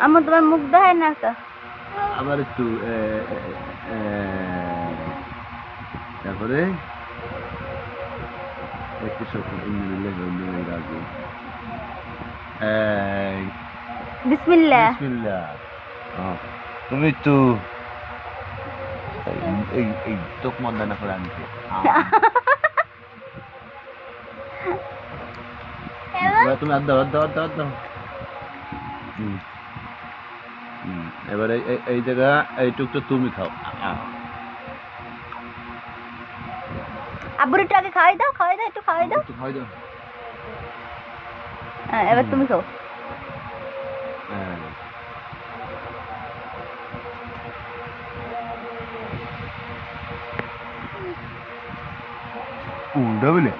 আমার তোমার মুখ দেখায় না একটা আবার একটু তারপরে? একটু বিসমিল্লাহ। বিসমিল্লাহ। হ্যাঁ, তুমি একটু এই- এই এই চোখ মন্দা না করে এবার তুমি আর দাও দাও দাও দাও। এবার এই- জায়গা এইটুকটা তুমি খাও। আব্বুর একটু আগে খাওয়াই দাও খাওয়াই দাও একটু খাওয়াই দাও। খাওয়াই দাও। হ্যাঁ এবার তুমি খাও। হ্যাঁ। ഉണ്ടാവില്ലേ?